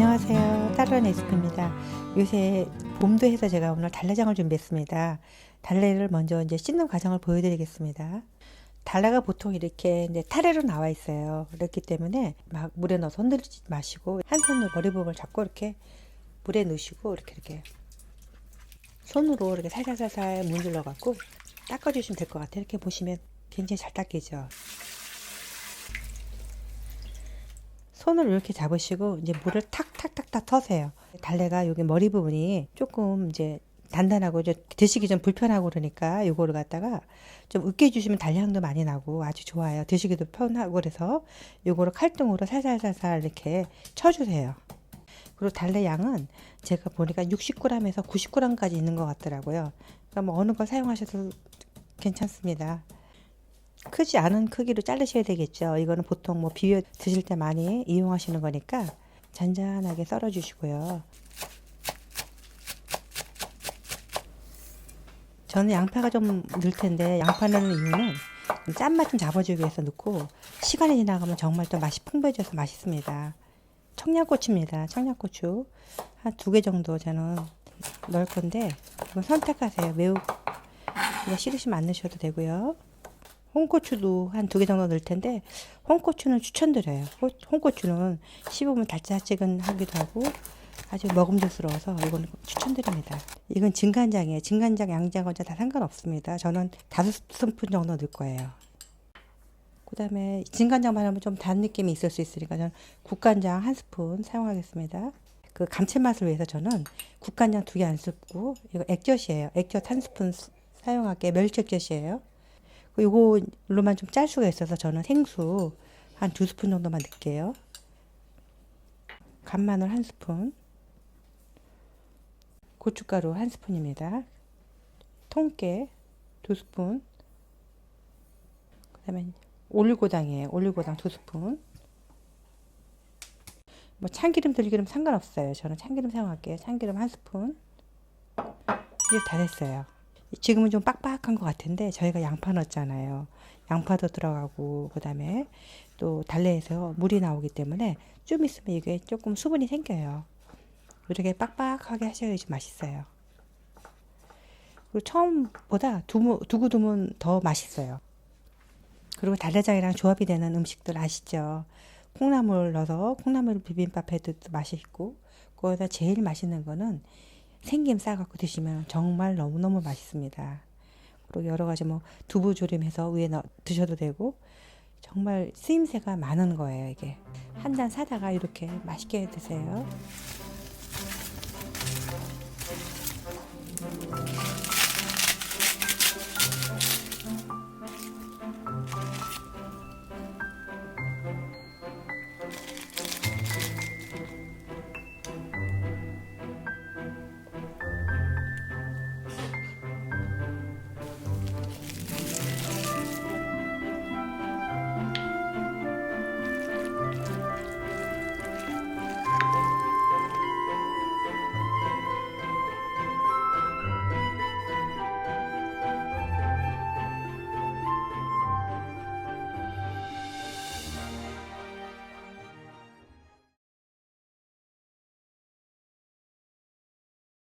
안녕하세요. 따르한 에스프입니다. 요새 봄도 해서 제가 오늘 달래장을 준비했습니다. 달래를 먼저 이제 씻는 과정을 보여드리겠습니다. 달래가 보통 이렇게 이제 타래로 나와 있어요. 그렇기 때문에 막 물에 넣어서 흔들지 마시고 한 손으로 머리 부분을 잡고 이렇게 물에 넣으시고 이렇게 이렇게 손으로 이렇게 살살살살 문질러 갖고 닦아주시면 될 것 같아요. 이렇게 보시면 굉장히 잘 닦이죠. 손을 이렇게 잡으시고 이제 물을 탁탁탁탁 터세요. 달래가 여기 머리 부분이 조금 이제 단단하고 이제 드시기 좀 불편하고 그러니까 요거를 갖다가 좀 으깨 주시면 달래향도 많이 나고 아주 좋아요. 드시기도 편하고 그래서 요거를 칼등으로 살살살살 이렇게 쳐주세요. 그리고 달래 양은 제가 보니까 60g에서 90g까지 있는 것 같더라고요. 그러니까 뭐 어느 걸 사용하셔도 괜찮습니다. 크지 않은 크기로 자르셔야 되겠죠. 이거는 보통 뭐 비벼 드실 때 많이 이용하시는 거니까 잔잔하게 썰어 주시고요. 저는 양파가 좀늘 텐데 양파 넣는 이유는 짠맛 좀 잡아주기 위해서 넣고 시간이 지나가면 정말 또 맛이 풍부해져서 맛있습니다. 청양고추입니다. 청양고추 한 두 개 정도 저는 넣을 건데 이거 선택하세요. 매우 이거 싫으시면 안 넣으셔도 되고요. 홍고추도 한 두 개 정도 넣을 텐데 홍고추는 추천드려요. 호- 홍고추는 씹으면 달짝지근하기도 하고 아주 먹음직스러워서 이거는 추천드립니다. 이건 진간장이에요. 진간장, 양장어자 다 상관없습니다. 저는 다섯 스푼 정도 넣을 거예요. 그 다음에 진간장만 하면 좀 단 느낌이 있을 수 있으니까 저는 국간장 한 스푼 사용하겠습니다. 그 감칠맛을 위해서 저는 국간장 두 개 안 쓰고 이거 액젓이에요. 액젓 한 스푼 스- 사용할게요. 멸치 액젓이에요. 요거로만 좀 짤 수가 있어서 저는 생수 한 두 스푼 정도만 넣을게요. 간마늘 한 스푼, 고춧가루 한 스푼입니다. 통깨 두 스푼, 그 다음에 올리고당이에요. 올리고당 두 스푼. 뭐 참기름 들기름 상관없어요. 저는 참기름 사용할게요. 참기름 한 스푼. 이제 다 됐어요. 지금은 좀 빡빡한 것 같은데 저희가 양파 넣었잖아요. 양파도 들어가고 그다음에 또 달래에서 물이 나오기 때문에 좀 있으면 이게 조금 수분이 생겨요. 이렇게 빡빡하게 하셔야지 맛있어요. 그리고 처음보다 두무, 두고 두면 더 맛있어요. 그리고 달래장이랑 조합이 되는 음식들 아시죠? 콩나물 넣어서 콩나물 비빔밥 해도 맛이 있고 거기다 제일 맛있는 거는 생김 싸갖고 드시면 정말 너무너무 맛있습니다. 그리고 여러 가지 뭐 두부 조림해서 위에 넣어 드셔도 되고 정말 쓰임새가 많은 거예요 이게 한 잔 사다가 이렇게 맛있게 드세요.